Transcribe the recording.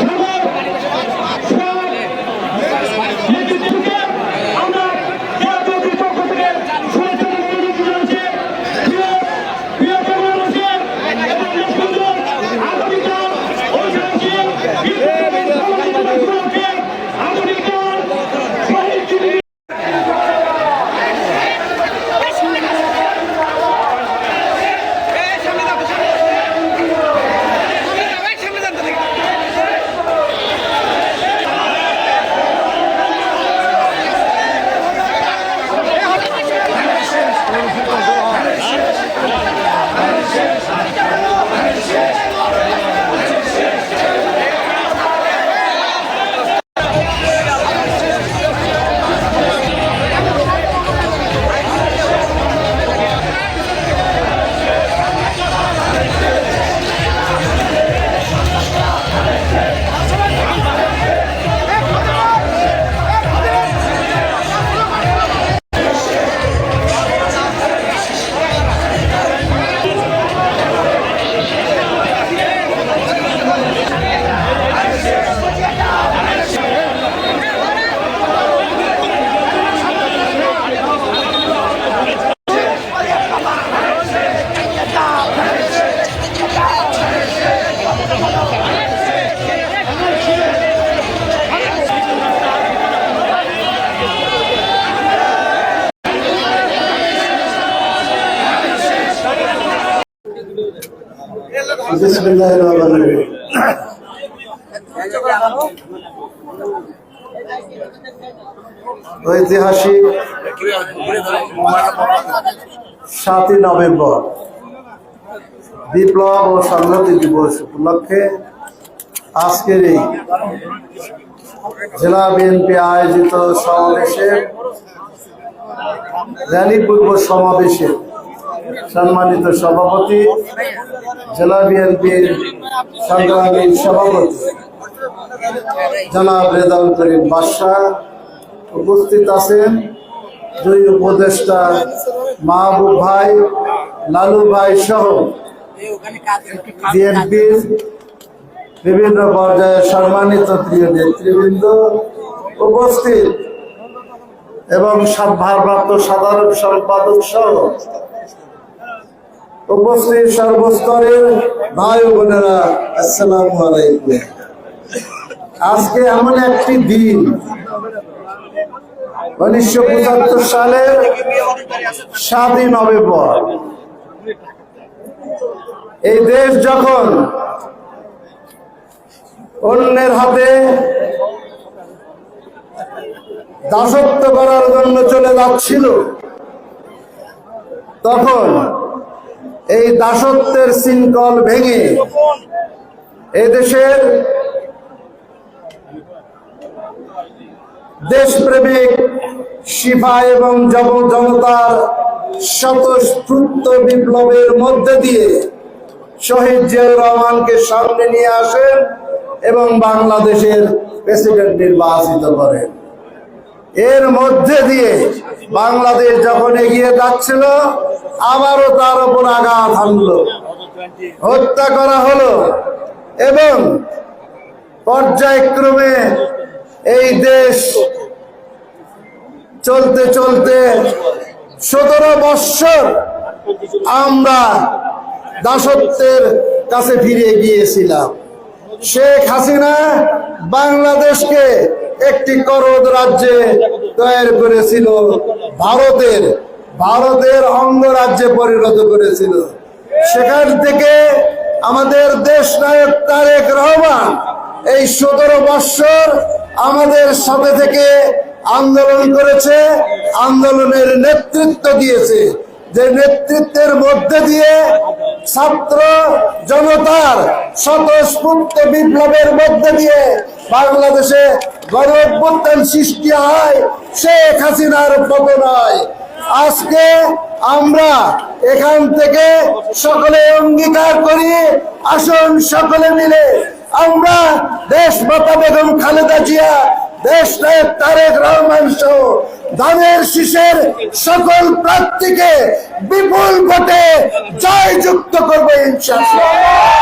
আমরা ঐতিহাসিক সাতই নভেম্বর। বিপ্লব ও সংহতি দিবস উপলক্ষে আজকের এই জেলা বিএনপি আয়োজিত সমাবেশে র্যালি পূর্ব সমাবেশে সম্মানিত সভাপতি, জেলা বিএনপির সংগ্রামী সভাপতি, জনাব রেদাউল করিম বাদশাহ উপস্থিত আছেন। দুই উপদেষ্টা মাহবুব ভাই, লালু ভাই সহ বিএনপির বিভিন্ন পর্যায়ে সম্মানিত প্রিয় নেতৃবৃন্দ উপস্থিত এবং ভারপ্রাপ্ত সাধারণ সম্পাদক সহ উপস্থিত সর্বস্তরের ভাই বোনেরা, আসসালামু আলাইকুম। আজকে এমন একটি দিন, উনিশশো পঁচাত্তর সালের সাতই নভেম্বর। এই দেশ যখন অন্যের হাতে দাসত্ব করার জন্য চলে যাচ্ছিল, তখন এই দাসত্বের শৃঙ্খল ভেঙে এদেশের দেশপ্রেমিক শিফা এবং জব জনতার স্বতঃস্ফূর্ত বিপ্লবের মধ্যে দিয়ে শহীদ জিয়াউর রহমানকে সামনে নিয়ে আসেন এবং বাংলাদেশের প্রেসিডেন্ট নির্বাচিত করেন। এর মধ্যে দিয়ে বাংলাদেশ যখন এগিয়ে যাচ্ছিল, আবারও তার উপর আঘাত হানলো। হত্যা করা হলো এবং পর্যায়ক্রমে এই দেশ চলতে চলতে সতেরো বৎসর আমরা দাসত্বের কাছে ফিরে গিয়েছিলাম। শেখ হাসিনা বাংলাদেশকে একটি করদ রাজ্যে তৈরি করেছিল ভারতের ভারতের অঙ্গরাজ্যে পরিণত করেছিল। সেখান থেকে আমাদের দেশ নায়ক তারেক রহমান এই সতেরো বৎসর আমাদের সাথে থেকে আন্দোলন করেছে, আন্দোলনের নেতৃত্ব দিয়েছে। যে নেতৃত্বের মধ্যে দিয়ে ছাত্র জনতার স্বতঃস্ফূর্ত বিপ্লবের মধ্যে দিয়ে বাংলাদেশে গণ সৃষ্টি হয়, শেখ হাসিনার পতন হয় আজকে আমরা এখান থেকে সকলে অঙ্গীকার করি, আসুন সকলে মিলে। আমরা দেশ মাতা বেগম খালেদা জিয়া, দেশ নায়ক তারেক রহমান সহ ধানের শীষের সকল প্রার্থীকে বিপুল ভোটে জয়যুক্ত করব ইনশাআল্লাহ।